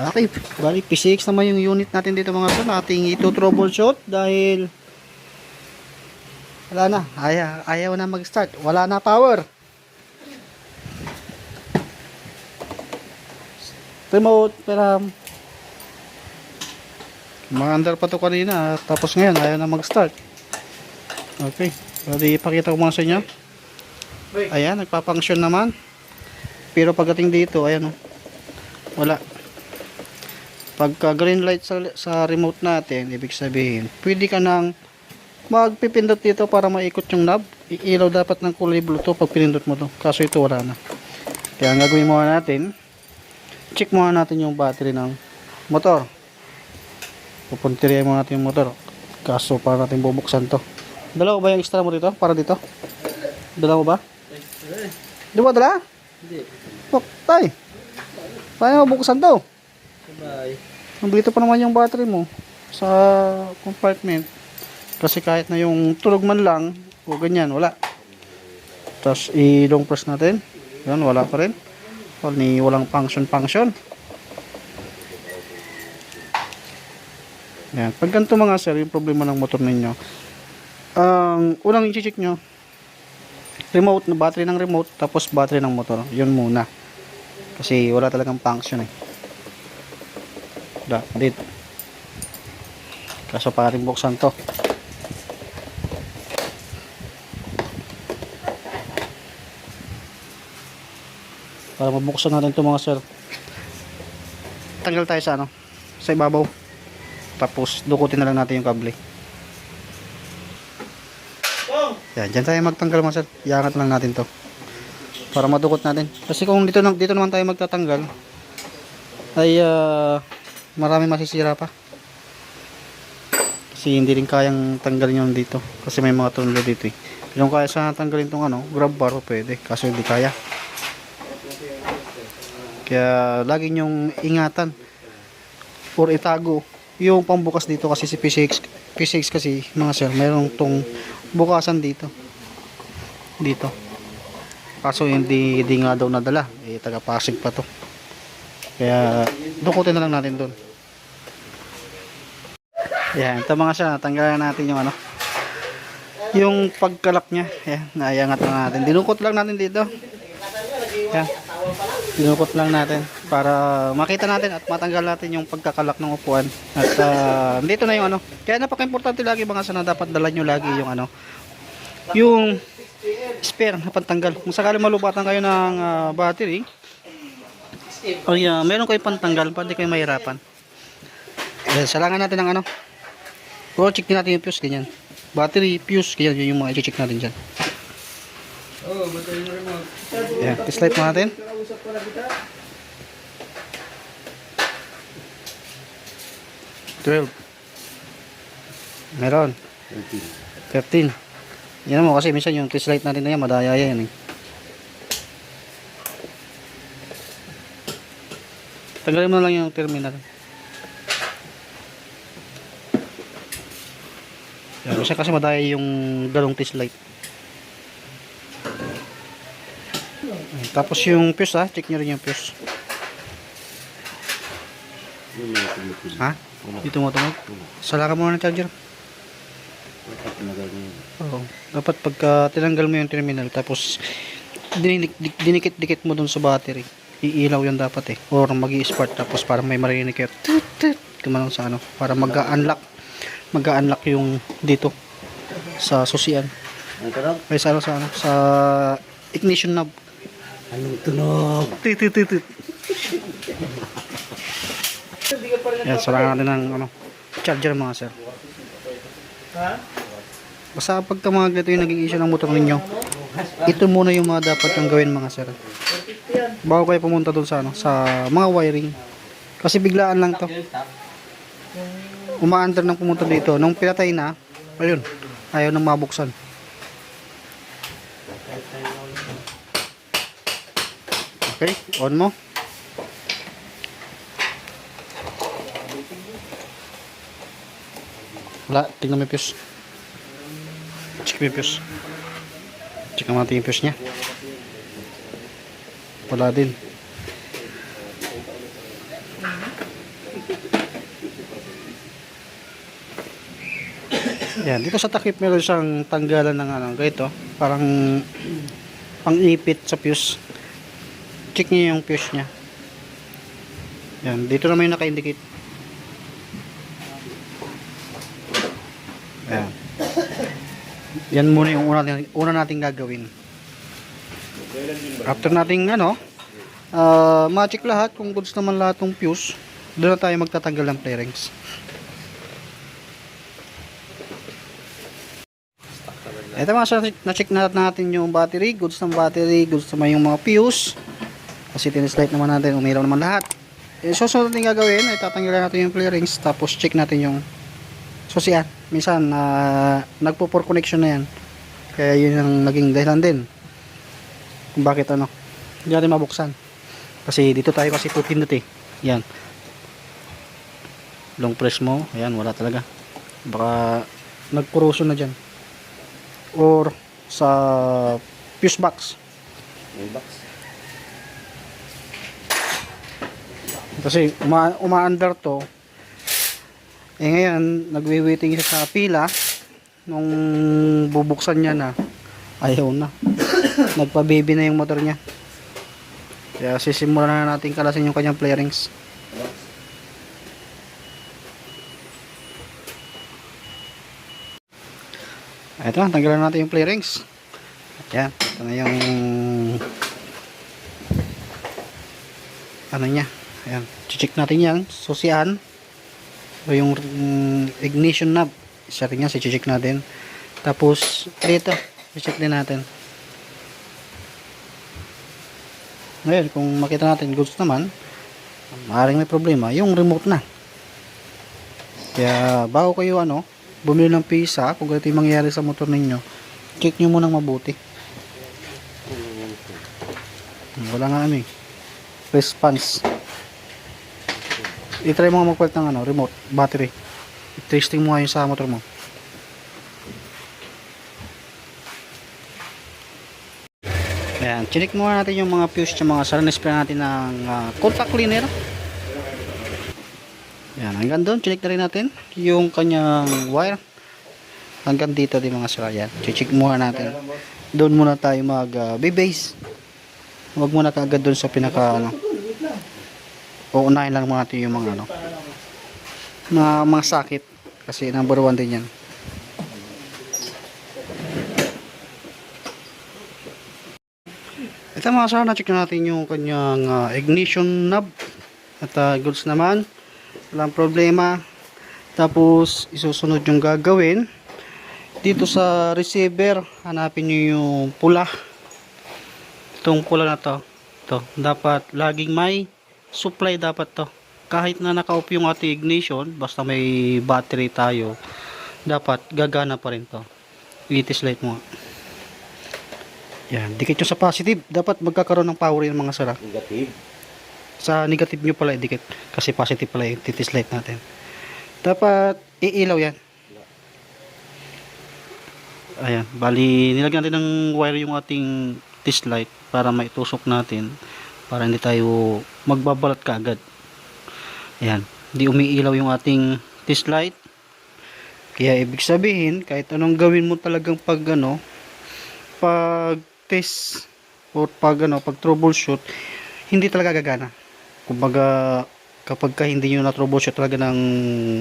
Okay, bali P6 naman yung unit natin dito mga sir. Ating ito troubleshoot dahil wala na. Ayaw, ayaw na mag-start. Wala na power. Remote, pero Maandar pa to kanina tapos ngayon ayaw na mag-start. Okay, bali ipakita ko muna sa inyo. Ayan, nagpa-function naman. Pero pagdating dito, ayan oh. Wala. Pagka green light sa, sa remote natin, ibig sabihin, pwede ka nang magpipindot dito para maikot yung knob. Iilaw dapat ng kulay blue to pag pinindot mo to. Kaso ito wala na. Kaya ang gagawin muna natin, check muna natin yung battery ng motor. Pupuntirihan muna natin yung motor. Kaso para natin bubuksan to. Dalawa ba yung extra mo dito? Para dito? Dalawa ba? Di ba dala? Hindi. Fuck, tay. Paano mabuksan to? Sabay. Nandito pa naman yung battery mo sa compartment. Kasi kahit na yung tulog man lang, o ganyan, wala. Tapos i-long press natin. Yan, wala pa rin. Ni walang function function. Yan. Pag ganito mga sir, yung problema ng motor ninyo, ang unang i-check nyo, remote, na battery ng remote, tapos battery ng motor. Yun muna. Kasi wala talagang function eh. Da, dito. Kaso pa rin buksan to. Para mabuksan natin to mga sir. Tanggal tayo sa ano? Sa ibabaw. Tapos dukutin na lang natin yung kable. Yan, dyan tayo magtanggal mga sir. Iangat lang natin to. Para madukot natin. Kasi kung dito, dito naman tayo magtatanggal, ay ah, marami masisira pa. Kasi hindi rin kayang tanggalin yung dito. Kasi may mga tornilyo dito eh. Kung kaya sana tanggalin tong ano, grab bar, pwede. Kaso hindi kaya. Kaya lagi nyong ingatan or itago yung pambukas dito kasi si P6 P6 kasi mga sir mayroong tong bukasan dito dito kaso hindi, hindi nga daw nadala eh taga Pasig pa to kaya dukutin na lang natin doon yan ito mga sir tanggalan natin yung ano yung pagkalak nya yan naiangat na natin. Dinukot lang natin dito. Yan dinukot lang natin para makita natin at matanggal natin yung pagkakalak ng upuan. At ah, dito na yung ano. Kaya napaka-importante lagi mga sana dapat dala nyo lagi yung ano yung spare na pantanggal. Kung sakali malubatan kayo ng ah, battery ay ah, meron kayo pantanggal pwede kayo mahirapan. Ayan, salangan natin ng ano pero check din natin yung fuse ganyan. Battery fuse ganyan yun yung mga i-check natin dyan. Oh, battery mo remote. Ayan, test light mo natin. 12 meron. 13 yan mo kasi minsan yung test light natin na yan madaya yan eh. Tanggalin mo na lang yung terminal yan, minsan kasi madaya yung dalong test light Ayan, tapos yung fuse ha check nyo rin yung fuse ha dito mo tumunog sala ka muna ng charger Oo. Dapat pagka tinanggal mo yung terminal tapos dinik- dik- dinikit-dikit mo dun sa battery. Iilaw yun dapat eh. Or mag spark tapos para may marinig kayo. Tut, tut, Kumanong sa ano. Para mag-unlock. Mag-unlock yung dito. Sa susian. Ang tunog? Ay sa ano sa ano. Sa ignition knob. Anong tunog? Tit, tit, tit, tit. Yan, salangan natin ng ano, charger mga sir. Ha? Basta pagka mga ganito yung naging issue ng motor ninyo, ito muna yung mga dapat yung gawin mga sir. Bago kayo pumunta doon sa ano, sa mga wiring. Kasi biglaan lang to. Umaandar ng pumunta dito. Nung pinatay na, ayun, ayaw nang mabuksan. Okay, on mo. Wala, tingnan mo yung fuse. Check mo yung fuse. Check natin yung fuse niya. Wala din. Yan, dito sa takip meron siyang tanggalan ng ano, ganito, parang pang-ipit sa fuse. Check niyo yung fuse niya. Yan, dito naman yung naka-indicate. Yan. Yan muna yung una, una nating gagawin. After nating ano, ah ma-check lahat kung goods naman lahat ng fuse, doon na tayo magtatanggal ng fairings. Ito mga sir, na-check na natin yung battery, goods ng battery, goods naman yung mga fuse. Kasi tinislight naman natin, umilaw naman lahat. Eh, susunod natin gagawin, ay tatanggalan natin yung fairings, tapos check natin yung susian. Minsan, na nagpo-for connection na yan. Kaya yun ang naging dahilan din. Kung bakit ano, hindi natin mabuksan. Kasi dito tayo kasi pupindot eh. Yan. Long press mo, ayan, wala talaga. Baka nagkuroso na dyan or sa fuse box. Kasi uma umaandar to. Eh ngayon nagwi-waiting siya sa pila. Nung bubuksan niya na ayaw na. Nagpa-baby na yung motor niya. Kaya sisimulan na natin kalasin yung kanyang flarings ito tanggalan natin yung flarings yan ito na yung ano niya. Ayan check natin yan. Susian. O yung mm, ignition knob. Isa rin yan check natin. Tapos dito check din natin. Ngayon kung makita natin goods naman maaaring may problema. Yung remote na. Kaya bago kayo ano bumili ng pisa kung ganito yung mangyayari sa motor ninyo. Check nyo munang mabuti. Wala nga ano eh. Response. I-try mo nga magpalit ng ano, remote, battery. I-testing mo nga yun sa motor mo. Ayan, chinik muna natin yung mga fuse at mga saran spray natin ng ah, contact cleaner. Ayan, hanggang doon, chinik na rin natin yung kanyang wire. Hanggang dito din mga sara. Ayan, chinik muna natin. Doon muna tayo mag uh, base Huwag muna kaagad doon sa pinaka ano. Uunahin lang muna natin yung mga ano. Mga, mga sakit. Kasi number one din yan. Ito mga sir, na-check na natin yung kanyang ah, ignition knob. At ah, goods naman. Walang problema. Tapos, isusunod yung gagawin. Dito sa receiver, hanapin nyo yung pula. Itong pula na to. to dapat laging may supply dapat to. Kahit na naka-off yung ating ignition, basta may battery tayo, dapat gagana pa rin to. Itis light mo. Yan, dikit nyo sa positive. Dapat magkakaroon ng power yung mga sara. Negative. Sa negative nyo pala idikit. Kasi positive pala yung titis light natin. Dapat iilaw yan. Ayan, bali nilagyan natin ng wire yung ating test light para maitusok natin para hindi tayo magbabalat kaagad. Ayan, hindi umiilaw yung ating test light. Kaya ibig sabihin, kahit anong gawin mo talagang pag ano, pag test or pag ano, pag troubleshoot, hindi talaga gagana. Kumbaga, kapag ka hindi nyo na troubleshoot talaga ng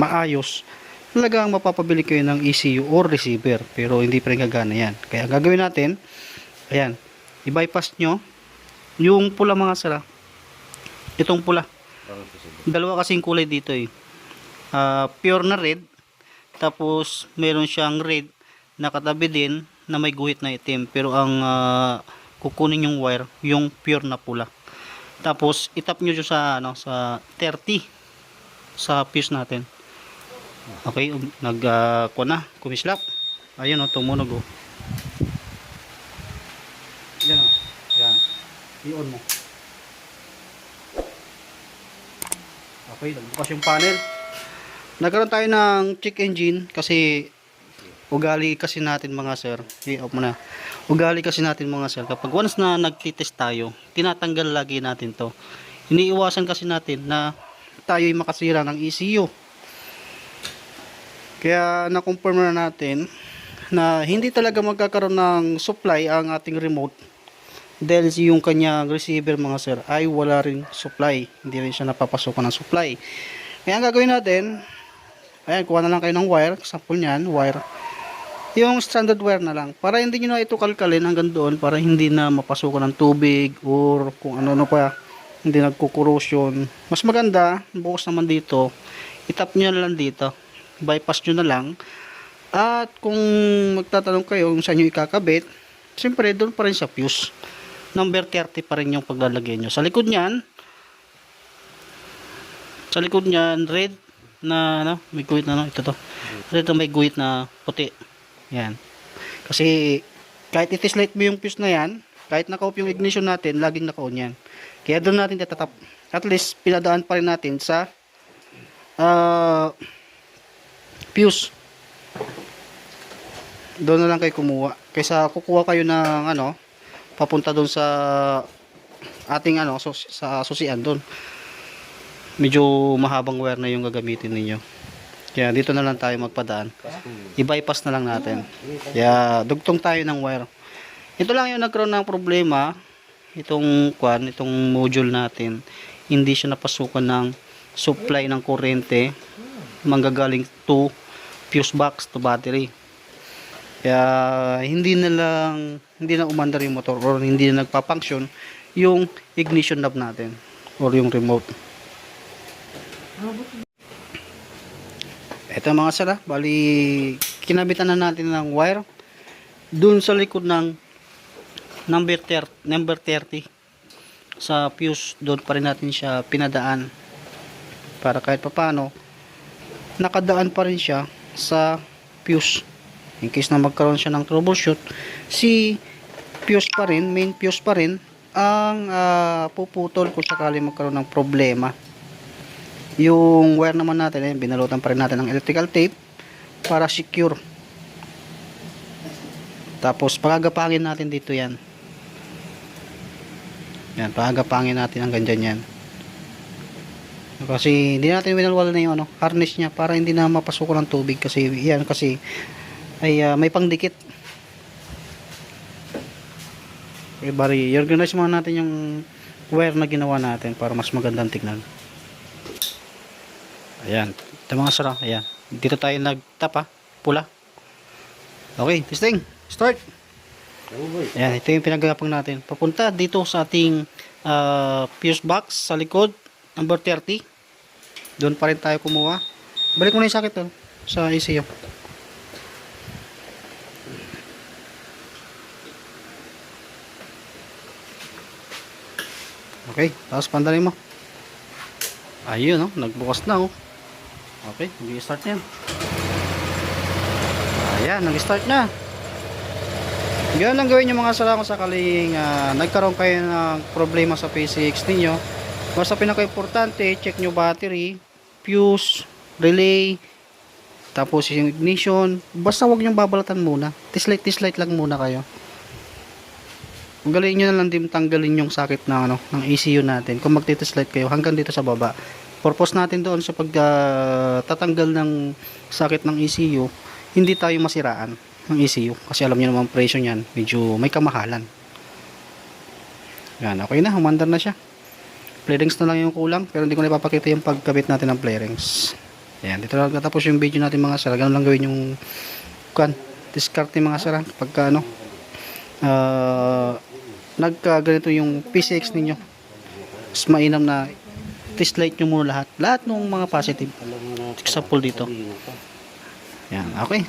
maayos, talagang mapapabili kayo ng ECU or receiver. Pero hindi pa rin gagana yan. Kaya ang gagawin natin, ayan, i-bypass nyo yung pula mga sara. Itong pula. Dalawa kasing kulay dito eh. Ah, pure na red. Tapos meron siyang red na katabi din na may guhit na itim. Pero ang ah, kukunin yung wire, yung pure na pula. Tapos itap nyo sa ano sa 30 sa fuse natin. Okay, um, nag uh, na, kumislap. Ayun oh, tumunog oh. Yan oh. Yan. I-on mo. Okay, nagbukas yung panel. Nagkaroon tayo ng check engine kasi ugali kasi natin mga sir. I-off mo na. Ugali kasi natin mga sir. Kapag once na nagtitest tayo, tinatanggal lagi natin to. Iniiwasan kasi natin na tayo'y makasira ng ECU. Kaya na-confirm na natin na hindi talaga magkakaroon ng supply ang ating remote dahil yung kanyang receiver mga sir ay wala rin supply. Hindi rin siya napapasokan ng supply. Kaya ang gagawin natin, ayan, kuha na lang kayo ng wire, sample niyan, wire. Yung standard wire na lang. Para hindi nyo na ito kalkalin hanggang doon para hindi na mapasukan ng tubig or kung ano-ano pa. Hindi nagkukorrosion. Mas maganda, bukas naman dito, itap nyo na lang dito. Bypass nyo na lang. At kung magtatanong kayo kung saan nyo ikakabit, siyempre doon pa rin sa fuse. Number 30 pa rin yung paglalagay nyo. Sa likod niyan, sa likod niyan, red na ano, may guhit na ano, ito to. Red na may guhit na puti. Yan. Kasi kahit itislight mo yung fuse na yan, kahit naka-off yung ignition natin, laging naka-on yan. Kaya doon natin tatatap. At least, pinadaan pa rin natin sa ah fuse. Doon na lang kayo kumuha. Kaysa kukuha kayo ng ano, papunta doon sa ating ano, sa susian doon. Medyo mahabang wire na yung gagamitin ninyo. Kaya dito na lang tayo magpadaan. I-bypass na lang natin. Kaya dugtong tayo ng wire. Ito lang yung nagkaroon ng problema. Itong kwan, itong module natin. Hindi siya napasukan ng supply ng kuryente. Manggagaling to fuse box to battery. Kaya hindi na lang hindi na umandar yung motor or hindi na nagpa-function yung ignition knob natin or yung remote. Ito mga sala, bali kinabitan na natin ng wire dun sa likod ng number 30, number 30 sa fuse doon pa rin natin siya pinadaan para kahit papano nakadaan pa rin siya sa fuse. In case na magkaroon siya ng troubleshoot si fuse pa rin main fuse pa rin ang ah, puputol kung sakali magkaroon ng problema yung wire naman natin eh, binalutan pa rin natin ng electrical tape para secure tapos pagagapangin natin dito yan yan pagagapangin natin hanggang dyan yan kasi hindi natin winalwala na yung ano, harness niya para hindi na mapasukan ng tubig kasi yan kasi ay ah, may pangdikit. Okay, bari, i-organize muna natin yung wire na ginawa natin para mas magandang tignan. Ayan. Ito mga sara. Ayan. Dito tayo nagtap ha. Pula. Okay, testing. Start. Ayan, ito yung pinagagapang natin. Papunta dito sa ating ah, fuse box sa likod, number 30. Doon pa rin tayo kumuha. Balik mo na yung sakit to, sa ECU. Okay, tapos pandalin mo. Ayun, oh, nagbukas na, oh. Okay, mag-start na yan. Ayan, nag-start na. Ganun lang gawin yung mga sala kung sakaling ah, nagkaroon kayo ng problema sa PCX ninyo. Basta pinaka-importante, check nyo battery, fuse, relay, tapos yung ignition. Basta wag nyo babalatan muna. Tislight, tislight lang muna kayo. Galing nyo na lang din tanggalin yung sakit na ano, ng ECU natin. Kung magtitislight kayo hanggang dito sa baba. Purpose natin doon sa pagtatanggal ng sakit ng ECU, hindi tayo masiraan ng ECU. Kasi alam niyo naman presyo niyan, medyo may kamahalan. Yan, okay na, humandar na siya. Flarings na lang yung kulang, pero hindi ko na ipapakita yung pagkabit natin ng flarings. Yan, dito lang natapos yung video natin mga sara. Ganun lang gawin yung kan, discard yung mga sara. Pagka ano, ah, nagka ganito yung PCX ninyo. Mas mainam na test light nyo muna lahat. Lahat ng mga positive. Example dito. Yan, okay.